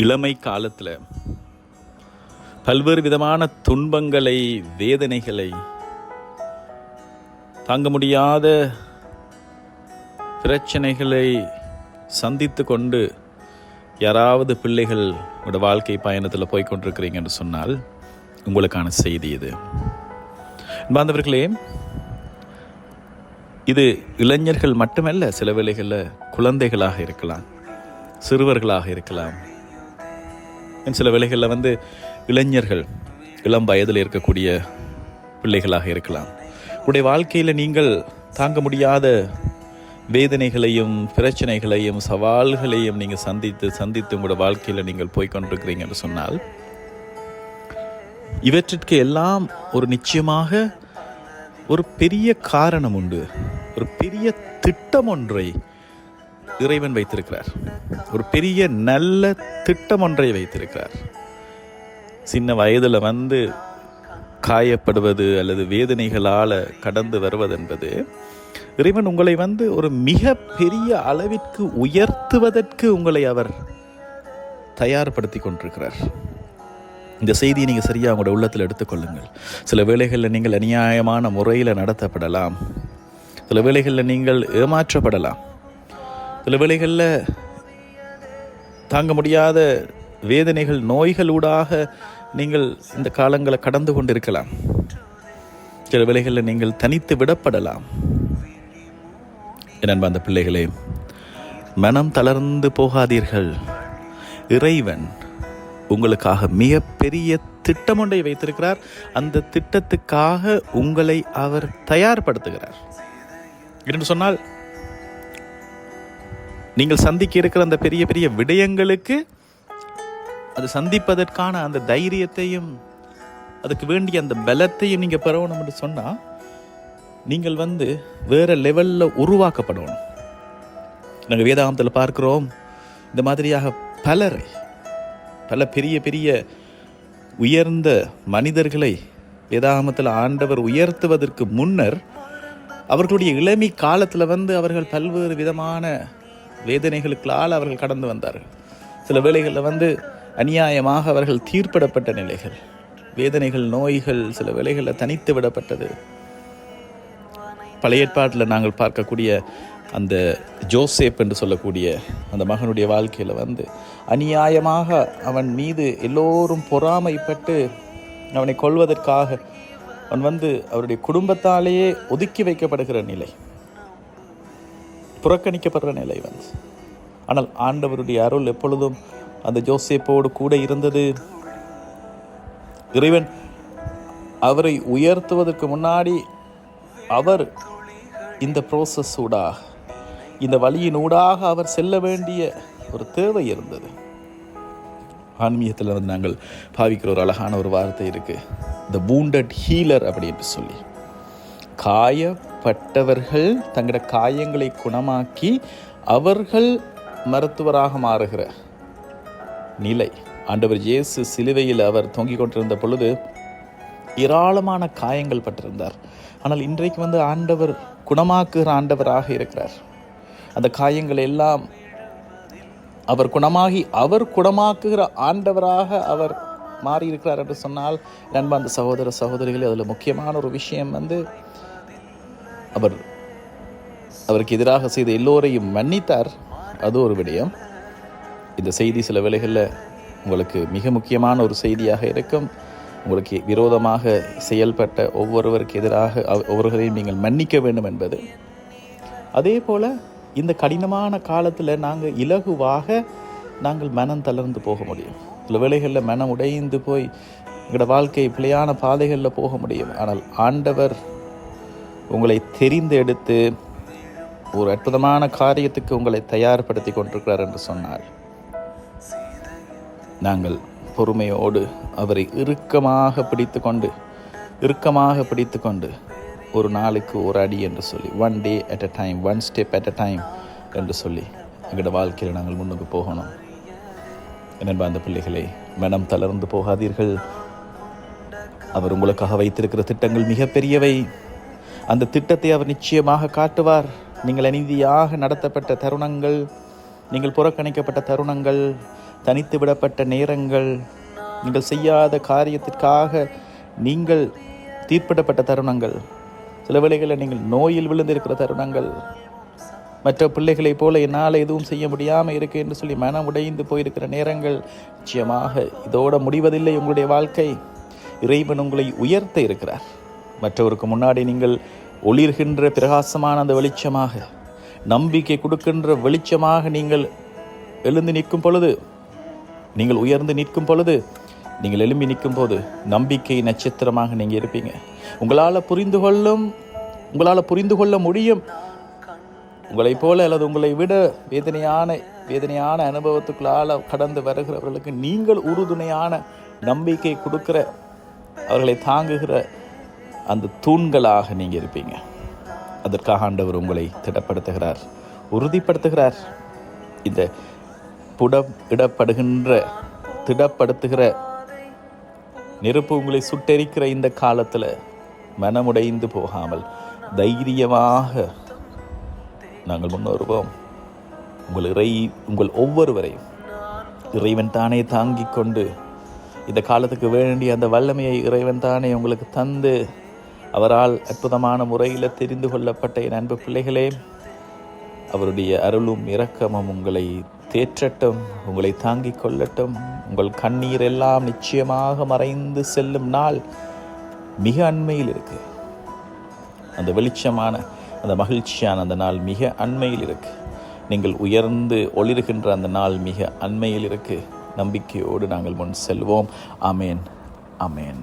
இளமை காலத்தில் பல்வேறு விதமான துன்பங்களை வேதனைகளை தாங்க முடியாத பிரச்சனைகளை சந்தித்து கொண்டு யாராவது பிள்ளைகள் உங்களோட வாழ்க்கை பயணத்தில் போய்கொண்டிருக்கிறீங்கன்னு சொன்னால் உங்களுக்கான செய்தி இது. பாந்தவர்களே இது இளைஞர்கள் மட்டுமல்ல சில வேளைகளில் குழந்தைகளாக இருக்கலாம் சிறுவர்களாக இருக்கலாம் சில வேளைகளில் வந்து இளைஞர்கள் இளம் வயதில் இருக்கக்கூடிய பிள்ளைகளாக இருக்கலாம். உங்களுடைய வாழ்க்கையில் நீங்கள் தாங்க முடியாத வேதனைகளையும் பிரச்சனைகளையும் சவால்களையும் நீங்கள் சந்தித்து சந்தித்து உங்களோட வாழ்க்கையில் நீங்கள் போய் கொண்டிருக்கிறீங்கன்னு சொன்னால் இவற்றிற்கு எல்லாம் ஒரு நிச்சயமாக ஒரு பெரிய காரணம் உண்டு. ஒரு பெரிய திட்டம் ஒன்றை இறைவன் வைத்திருக்கிறார். ஒரு பெரிய நல்ல திட்டம் ஒன்றை வைத்திருக்கிறார். சின்ன வயதில் வந்து காயப்படுவது அல்லது வேதனைகளால் கடந்து வருவது என்பது இறைவன் உங்களை வந்து ஒரு மிக பெரிய அளவிற்கு உயர்த்துவதற்கு உங்களை அவர் தயார்படுத்தி கொண்டிருக்கிறார். இந்த செய்தியை நீங்கள் சரியாக உங்களோட உள்ளத்தில் எடுத்துக்கொள்ளுங்கள் சில வேளைகளில் நீங்கள் அநியாயமான முறையில் நடத்தப்படலாம். சில வேளைகளில் நீங்கள் ஏமாற்றப்படலாம். சில வேளைகளில் தாங்க முடியாத வேதனைகள் நோய்களூடாக நீங்கள் இந்த காலங்களை கடந்து கொண்டிருக்கலாம். சில வேளைகளில் நீங்கள் தனித்து விடப்படலாம். என் அந்த பிள்ளைகளே மனம் தளர்ந்து போகாதீர்கள். இறைவன் உங்களுக்காக மிகப்பெரிய திட்டம் ஒன்றை வைத்திருக்கிறார். அந்த திட்டத்துக்காக உங்களை அவர் தயார்படுத்துகிறார். என்று சொன்னால் நீங்கள் சந்திக்க இருக்கிற அந்த பெரிய பெரிய விடயங்களுக்கு அது சந்திப்பதற்கான அந்த தைரியத்தையும் அதுக்கு வேண்டிய அந்த பலத்தையும் நீங்கள் பெறணும் என்று சொன்னால் நீங்கள் வந்து வேறு லெவலில் உருவாக்கப்படணும். நாங்கள் வேதாந்தத்தில் பார்க்குறோம் இந்த மாதிரியாக பலரை பல பெரிய பெரிய உயர்ந்த மனிதர்களை வேதாகமத்தில் ஆண்டவர் உயர்த்துவதற்கு முன்னர் அவர்களுடைய இளமை காலத்தில் வந்து அவர்கள் பல்வேறு விதமான வேதனைகளுக்களால் அவர்கள் கடந்து வந்தார்கள். சில வேளைகளில் வந்து அநியாயமாக அவர்கள் தீர்ப்பிடப்பட்ட நிலைகள் வேதனைகள் நோய்கள் சில வேளைகளில் தனித்து விடப்பட்டது. பழைய ஏற்பாட்டில் நாங்கள் பார்க்கக்கூடிய அந்த ஜோசேப் என்று சொல்லக்கூடிய அந்த மகனுடைய வாழ்க்கையில் வந்து அநியாயமாக அவன் மீது எல்லோரும் பொறாமைப்பட்டு அவனை கொள்வதற்காக அவன் வந்து அவருடைய குடும்பத்தாலேயே ஒதுக்கி வைக்கப்படுகிற நிலை. புறக்கணிக்கப்படுற நிலை வந்து. ஆனால் ஆண்டவருடைய அருள் எப்பொழுதும் அந்த ஜோசேப்போடு கூட இருந்தது. இறைவன் அவரை உயர்த்துவதற்கு முன்னாடி அவர் இந்த ப்ரோசஸ் ஊடாக இந்த வழியின் ஊடாக அவர் செல்ல வேண்டிய ஒரு தேவை இருந்தது. ஆன்மீகத்தில் வந்து நாங்கள் பாவிக்கிற ஒரு அழகான ஒரு வார்த்தை இருக்குது த வூண்டட் ஹீலர் அப்படின்னு சொல்லி. பட்டவர்கள் தங்களோட காயங்களை குணமாக்கி அவர்கள் மருத்துவராக மாறுகிற நிலை. ஆண்டவர் இயேசு சிலுவையில் அவர் தொங்கிக் கொண்டிருந்த பொழுது ஏராளமான காயங்கள் பட்டிருந்தார். ஆனால் இன்றைக்கு வந்து ஆண்டவர் குணமாக்குகிற ஆண்டவராக இருக்கிறார். அந்த காயங்கள் எல்லாம் அவர் குணமாகி அவர் குணமாக்குகிற ஆண்டவராக அவர் மாறியிருக்கிறார் என்று சொன்னால் நண்பா அந்த சகோதர சகோதரிகளே அதில் முக்கியமான ஒரு விஷயம் வந்து அவர் அவருக்கு எதிராக செய்த எல்லோரையும் மன்னித்தார். அது ஒரு விடயம். இந்த செய்தி சில வேளைகளில் உங்களுக்கு மிக முக்கியமான ஒரு செய்தியாக இருக்கும். உங்களுக்கு விரோதமாக செயல்பட்ட ஒவ்வொருவருக்கு எதிராக ஒவ்வொருவரையும் நீங்கள் மன்னிக்க வேண்டும் என்பது. அதே போல் இந்த கடினமான காலத்தில் நாங்கள் இலகுவாக நாங்கள் மனம் தளர்ந்து போக முடியும். சில வேளைகளில் மனம் உடைந்து போய் எங்களோட வாழ்க்கை பிழையான பாதைகளில் போக முடியும். ஆனால் ஆண்டவர் உங்களை தெரிந்து எடுத்து ஒரு அற்புதமான காரியத்துக்கு உங்களை தயார்படுத்தி கொண்டிருக்கிறார் என்று சொன்னார். நாங்கள் பொறுமையோடு அவரை இறுக்கமாக பிடித்து கொண்டு இறுக்கமாக பிடித்து கொண்டு ஒரு நாளுக்கு ஒரு அடி என்று சொல்லி one day at a time one step at a time என்று சொல்லி எங்களோட வாழ்க்கையில் நாங்கள் முன்னுக்கு போகணும். என்னென்பா அந்த பிள்ளைகளை மனம் தளர்ந்து போகாதீர்கள். அவர் உங்களுக்காக வைத்திருக்கிற திட்டங்கள் மிகப்பெரியவை. அந்த திட்டத்தை அவர் நிச்சயமாக காட்டுவார். நீங்கள் அநீதியாக நடத்தப்பட்ட தருணங்கள் நீங்கள் புறக்கணிக்கப்பட்ட தருணங்கள் தனித்து விடப்பட்ட நேரங்கள் நீங்கள் செய்யாத காரியத்திற்காக நீங்கள் தீர்ப்பிடப்பட்ட தருணங்கள் சில வேளைகளில் நீங்கள் நோயில் விழுந்திருக்கிற தருணங்கள் மற்ற பிள்ளைகளைப் போல என்னால் எதுவும் செய்ய முடியாமல் இருக்கு என்று சொல்லி மனம் உடைந்து போயிருக்கிற நேரங்கள் நிச்சயமாக இதோட முடிவதில்லை உங்களுடைய வாழ்க்கை. இறைவன் உங்களை உயர்த்த இருக்கிறார். மற்றவருக்கு முன்னாடி நீங்கள் ஒளிர்கின்ற பிரகாசமான அந்த வெளிச்சமாக நம்பிக்கை கொடுக்கின்ற வெளிச்சமாக நீங்கள் எழுந்து நிற்கும் பொழுது நீங்கள் உயர்ந்து நிற்கும் பொழுது நீங்கள் எழும்பி நிற்கும் போது நம்பிக்கை நட்சத்திரமாக நீங்கள் இருப்பீங்க. உங்களால் புரிந்து கொள்ளும் உங்களால் புரிந்து கொள்ள முடியும். உங்களைப் போல அல்லது உங்களை விட வேதனையான வேதனையான அனுபவத்துக்குள்ளால் கடந்து வருகிறவர்களுக்கு நீங்கள் உறுதுணையான நம்பிக்கை கொடுக்கிற அவர்களை தாங்குகிற அந்த தூண்களாக நீங்கள் இருப்பீங்க. அதற்காக ஆண்டவர் உங்களை திடப்படுத்துகிறார் உறுதிப்படுத்துகிறார். இந்த புடம் இடப்படுகின்ற திடப்படுத்துகிற நெருப்பு உங்களை சுட்டெரிக்கிற இந்த காலத்தில் மனமுடைந்து போகாமல் தைரியமாக நாங்கள் முன்னோருவோம் உங்கள் இறை உங்கள் ஒவ்வொருவரையும் இறைவன் தானே தாங்கிக் கொண்டு இந்த காலத்துக்கு வேண்டிய அந்த வல்லமையை இறைவன் தானே உங்களுக்கு தந்து அவரால் அற்புதமான முறையில் தெரிந்து கொள்ளப்பட்ட என் அன்பு பிள்ளைகளே அவருடைய அருளும் இரக்கமும் உங்களை தேற்றட்டும் உங்களை தாங்கிக் கொள்ளட்டும். உங்கள் கண்ணீர் எல்லாம் நிச்சயமாக மறைந்து செல்லும் நாள் மிக அண்மையில் இருக்கு. அந்த வெளிச்சமான அந்த மகிழ்ச்சியான அந்த நாள் மிக அண்மையில் இருக்கு. நீங்கள் உயர்ந்து ஒளிர்கின்ற அந்த நாள் மிக அண்மையில் இருக்கு. நம்பிக்கையோடு நாங்கள் முன் செல்வோம். அமேன் அமேன்